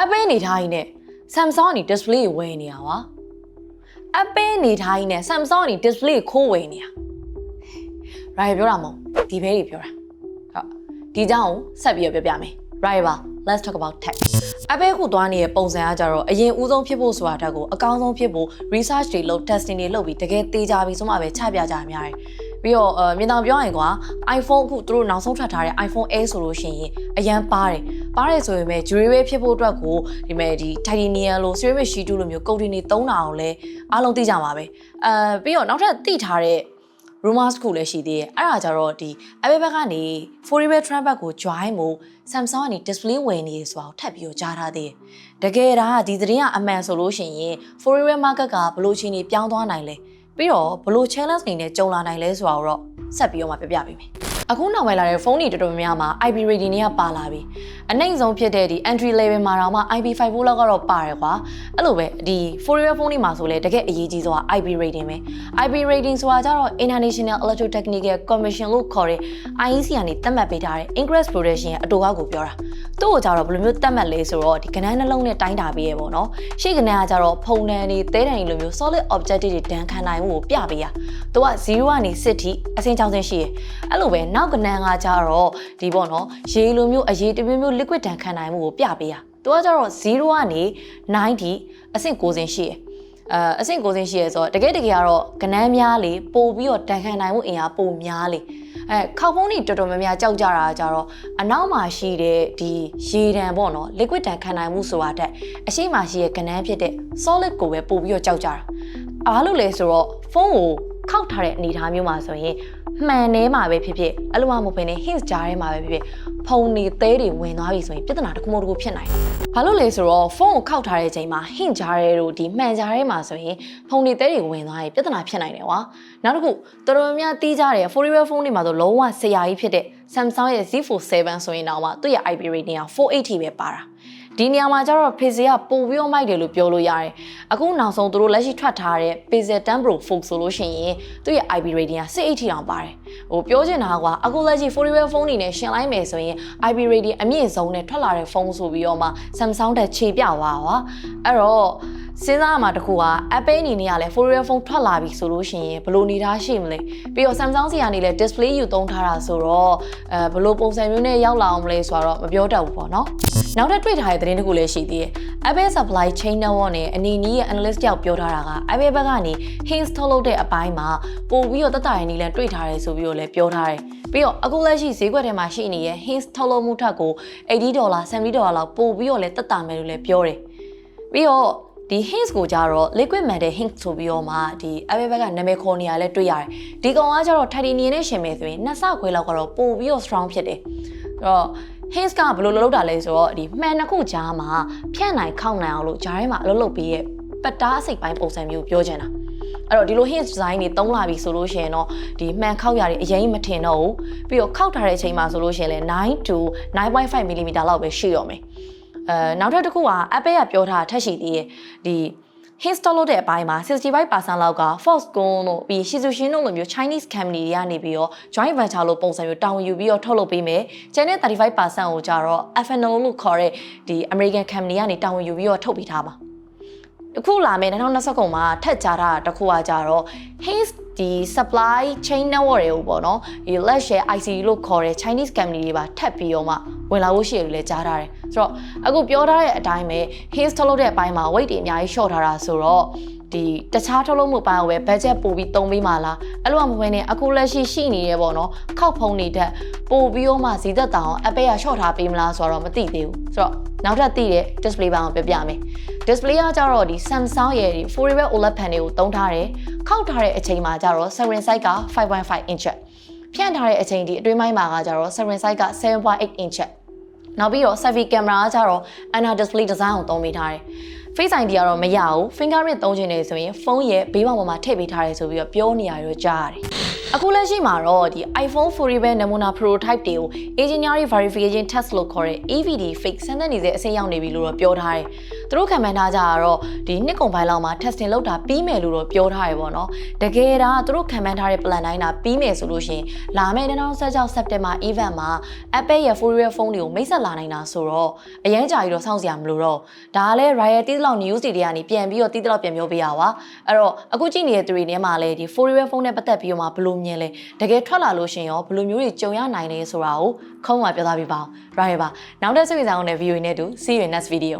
Apple အနေထားကြီးနဲ့ Samsung အနေ display ကိုဝယ်နေရပါ Apple အနေထားကြီးနဲ့ Samsung အနေ display ကိုခိုးဝယ်နေရ Right ပြောတာမဟုတ်ဒီဘဲတွေပြောတာဟုတ်ဒီကြောင်းကိုဆက်ပြီးတော့ပြောပြမယ် Right ပါ let's talk about tech Apple ခုသွားနေတဲ့ပုံစံကကြတော့အရင်ဦးဆုံးဖြစ်ဖို့ဆိုတာတက်ကိုအကောင်းဆုံးဖြစ်ဖို့ research တွေလုပ် testing တွေလုပ်ပြီးတကယ်သေးကြပြီဆိုမှပဲချပြကြရများတယ် ပြီးတော့အဲမြေတောင်ပြောရင်ကွာ iPhone အခုသူတို့နောက်ဆုံးထွက်ထားတဲ့ iPhone Air ဆိုလို့ရှိရင်အရန်ပါတယ်ပါတယ်ဆိုရင်ပဲ jewelry ဖြစ်ဖို့အတွက်ကိုဒီမဲ့ဒီ titanium လို့ ceramic sheet လို့မျိုးကုတ်တင်တွေသုံးတာအောင်လဲအားလုံးသိကြပါပဲအဲပြီးတော့နောက်ထပ်သိထားတဲ့ rumors ခုလည်းရှိသေးတယ်အဲ့ဒါကြတော့ဒီ Apple ဘက်ကနေ forever trend back ကို join မှု Samsung ကနေ display ဝယ်နေရဆိုတာကိုထပ်ပြီးတော့ကြားထားသေးတယ်တကယ်ဒါကဒီသတင်းကအမှန်ဆိုလို့ရှိရင် forever market ကဘလို့ချင်းနေပြောင်းသွားနိုင်လဲ ပြီးတော့ဘလို့ challenge နေနဲ့ကြုံလာနိုင်လဲဆိုတာကိုတော့ဆက်ပြီးတော့မှပြပြပေးမယ် အခုနောက်ပိုင်းလာတဲ့ဖုန်းတွေတော်တော်များများမှာ IP rating တွေကပါလာပြီအနိုင်ဆုံးဖြစ်တဲ့ဒီ entry level မှာတော့မှ IP54 လောက်ကတော့ပါတယ်ကွာအဲ့လိုပဲဒီ forever phone တွေမှာဆိုလဲတကယ်အရေးကြီးဆုံးက IP rating ပဲ IP rating ဆိုတာကြတော့ International Electrotechnical Commission လို့ခေါ်တဲ့ IEC ကနေသတ်မှတ်ပေးထားတဲ့ Ingress Production ရဲ့အတူအကောက်ကိုပြောတာသူ့ကိုကြတော့ဘယ်လိုမျိုးသတ်မှတ်လဲဆိုတော့ဒီကဏ္ဍနှလုံးနဲ့တိုင်းတာပေးရပေါ့နော်ရှေ့ကဏ္ဍကကြတော့ဖုံတန်တွေသဲတန်တွေလိုမျိုး solid objective တွေတန်းခံနိုင်မှုကိုပြပေးရသူက0ကနေ10ထိအဆင့်6ဆင့်ရှိရအဲ့လိုပဲနောက်ကဏ္ဍကကြတော့ဒီပေါ့နော်ရေလိုမျိုးအရေးတစ်မျိုးမျိုး liquid တန်းခံနိုင်မှုကိုပြပေးရသူကကြတော့0ကနေ9ထိအဆင့်9ဆင့်ရှိရအဲအဆင့်ကိုစင်းရှိရဲဆိုတော့တကယ်တကယ်ကတော့ကနန်းများလေပို့ပြီးတော့တန်ခံနိုင်မှုအင်အားပိုများလေအဲခောက်ဖုံးတွေတော်တော်များများကြောက်ကြတာကြတော့အနောက်မှာရှိတဲ့ဒီရေတံပေါ့နော် liquid တန်ခံနိုင်မှုဆိုတာတက်အရှိမရှိရဲ့ကနန်းဖြစ်တဲ့ solid ကိုပဲပို့ပြီးတော့ကြောက်ကြတာအားလို့လဲဆိုတော့ဖုန်းကိုခောက်ထားတဲ့အနေအထားမျိုးမှာဆိုရင် မှန်နေမှာပဲဖြစ်ဖြစ်အဲ့လိုမှမဟုတ်ဘဲနဲ့ hints ကြားထဲမှာပဲဖြစ်ဖြစ်ဖုန်းနေသေးတွေဝင်သွားပြီဆိုရင်ပြဿနာတစ်ခုမဟုတ်တစ်ခုဖြစ်နိုင်တယ်။ဘာလို့လဲဆိုတော့ဖုန်းကိုခောက်ထားတဲ့အချိန်မှာ hint ကြားရဲတို့ဒီမှန်ကြားထဲမှာဆိုရင်ဖုန်းနေသေးတွေဝင်သွားရင်ပြဿနာဖြစ်နိုင်တယ်ကွာ။နောက်တစ်ခုတော်တော်များများတီးကြတယ် forever phone တွေမှာဆိုလုံးဝဆရာကြီးဖြစ်တဲ့ Samsung ရဲ့ Z Fold 7ဆိုရင်တော့မှသူ့ရဲ့ IP rating က480ပဲပါတာ။ ဒီနေရာမှာကျတော့ Pixel ကပိုပြီးတော့မိုက်တယ်လို့ပြောလို့ရတယ်။အခုနောက်ဆုံးသူတို့လက်ရှိထွက်ထားတဲ့ Pixel 10 Pro Fold ဆိုလို့ရှိရင်သူ့ရဲ့ IP rating က680တောင်ပါတယ်။ဟိုပြောချင်တာကအခုလက်ရှိ forever phone တွေနဲ့ရှင်လိုက်မယ်ဆိုရင် IP rating အမြင့်ဆုံးနဲ့ထွက်လာတဲ့ဖုန်းဆိုပြီးတော့မှ Samsung တက်ခြေပြသွားပါ။အဲ့တော့ စဉ်းစားရမှာတခုက Apple အနေနဲ့ကလည်း forever phone ထွက်လာပြီဆိုလို့ရှိရင်ဘယ်လိုနေသားရှိမလဲပြီးတော့ Samsung စီကနေလည်း display ယူသုံးထားတာဆိုတော့အဲဘယ်လိုပုံစံမျိုးနဲ့ရောက်လာအောင်မလဲဆိုတော့မပြောတတ်ဘူးပေါ့နော်နောက်ထပ်တွေ့ထားတဲ့သတင်းတစ်ခုလည်းရှိသေးတယ် Apple supply chain network နဲ့အနီးနီးရဲ့ analyst တယောက်ပြောထားတာက Apple ဘက်ကနေ hints ထုတ်လုပ်တဲ့အပိုင်းမှာပို့ပြီးတော့တက်တာရင်းနေလဲတွေ့ထားတယ်ဆိုပြီးတော့လည်းပြောထားတယ်ပြီးတော့အခုလက်ရှိဈေးကွက်ထဲမှာရှိနေတဲ့ hints ထုတ်လုပ်မှုထက်ကို80ဒေါ်လာ70ဒေါ်လာလောက်ပို့ပြီးတော့လည်းတက်တာမယ်လို့လည်းပြောတယ်ပြီးတော့ ဒီ hints ကိုကြတော့ liquid metal hints ဆိုပြီးတော့မှဒီ Apple ဘက်ကနာမည်ခေါ်နေရလဲတွေ့ရတယ်ဒီကောင်ကကြတော့ titanium နဲ့ရှင်မယ်ဆိုရင်နှစ်ဆခွဲလောက်ကတော့ပို့ပြီးတော့ strong ဖြစ်တယ်အဲ့တော့ hints ကဘယ်လိုလုပ်တာလဲဆိုတော့ဒီမှန်တစ်ခုကြားမှာဖြန့်နိုင်ခောက်နိုင်အောင်လို့ဂျားထဲမှာအလုပ်လုပ်ပြီးရဲ့ပတ်တားအစိတ်ပိုင်းပုံစံမျိုးပြောချင်တာအဲ့တော့ဒီလို hints design တွေတုံးလာပြီဆိုလို့ရှိရင်တော့ဒီမှန်ခောက်ရတွေအရင်မထင်တော့ဘူးပြီးတော့ခောက်ထားတဲ့အချိန်မှာဆိုလို့ရှိရင်လည်း9 to 9.5 mm လောက်ပဲရှိရောမယ် အဲနောက်ထပ်တစ်ခုက Apple ကပြောထားတာထက်ရှိသေးရဲ့ဒီ install လုပ်တဲ့အပိုင်းမှာ65%လောက်က Foxconn တို့ပြီး Shizushin တို့လိုမျိုး Chinese company တွေကနေပြီးတော့ joint venture လို့ပုံစံမျိုးတာဝန်ယူပြီးတော့ထုတ်လုပ်ပေးမယ်။ကျန်တဲ့35%ကိုကြတော့ FNO လို့ခေါ်တဲ့ဒီ American company ကနေတာဝန်ယူပြီးတော့ထုတ်ပေးထားပါ။အခုလာမယ့်2020ခုမှာထက်ကြတာတစ်ခုကကြတော့ Hays ဒီ supply chain network တွေကိုပေါ့နော်ဒီ let's share IC လို့ခေါ်တဲ့ Chinese company တွေပါထပ်ပြီးတော့မှ ဝင်လာဖို့ရှိရလို့လည်းကြားထားတယ်ဆိုတော့အခုပြောထားတဲ့အတိုင်းပဲ Hays ထုတ်လုပ်တဲ့အပိုင်းမှာ weight တွေအများကြီး short ထားတာဆိုတော့ဒီတခြားထုတ်လုပ်မှုပိုင်းကိုပဲ budget ပို့ပြီးတုံးပေးမှလားအဲ့လိုမှမဟုတ်နဲ့အခုလက်ရှိရှိနေရပေါ့နော်ခောက်ဖုံးနေတဲ့ပို့ပြီးတော့မှဇီသက်တောင် Apple က short ထားပေးမလားဆိုတော့မသိသေးဘူးဆိုတော့နောက်ထပ်သိတဲ့ display ပိုင်းကိုပြပြမယ် display ကကြတော့ဒီ Samsung ရဲ့ဒီ forever OLED panel ကိုတုံးထားတယ်ခောက်ထားတဲ့အချိန်မှာကြတော့ screen size က5.5 inch ဖြန့်ထားတဲ့အချိန်ဒီအတွင်းပိုင်းမှာကကြတော့ screen size က7.8 inch နောက်ပြီးတော့ selfie camera ကကြတော့ Ana display design ကိုသုံးပေးထားတယ် Face ID ကတော့မရဘူး fingerprint သုံးချင်နေဆိုရင်ဖုန်းရဲ့ဘေးပေါင်ပေါ်မှာထည့်ပေးထားတယ်ဆိုပြီးတော့ပြောနေရရောကြားရတယ်အခုလက်ရှိမှာတော့ဒီ iPhone 4ပဲနမူနာ prototype တွေကို engineering verification test လို့ခေါ်တဲ့ EVD fake စမ်းသပ်နေတဲ့အဆင့်ရောက်နေပြီလို့တော့ပြောထားတယ်။ သူသူတို့ခံမှန်းထားကြတာတော့ဒီနှစ်ကုန်ပိုင်းလောက်မှာ testing လုပ်တာပြီးမယ်လို့တော့ပြောထားရပေါ့နော်တကယ်ဒါသူတို့ခံမှန်းထားတဲ့ plan တိုင်းတာပြီးမယ်ဆိုလို့ရှရင်လာမယ့်2016 September event မှာ Apple ရဲ့ Fourier phone တွေကိုမိတ်ဆက်လာနိုင်တာဆိုတော့အရင်ကြာကြီးတော့စောင့်စရာမလိုတော့ဒါကလည်း Riot တီးလောက် news တွေကနေပြန်ပြီးတော့တီးလောက်ပြန်ပြောပေးရပါအဲ့တော့အခုကြည့်နေတဲ့သူတွေထဲမှာလည်းဒီ Fourier phone နဲ့ပတ်သက်ပြီးတော့မှဘယ်လိုမြင်လဲတကယ်ထွက်လာလို့ရှရင်ရောဘယ်လိုမျိုးတွေကြုံရနိုင်လဲဆိုတာကိုခုံးမှာပြောသားပြပါအောင် Riot ပါနောက်တဲ့စိတ်ဝင်စားအောင်တဲ့ video နဲ့တူ see you in next video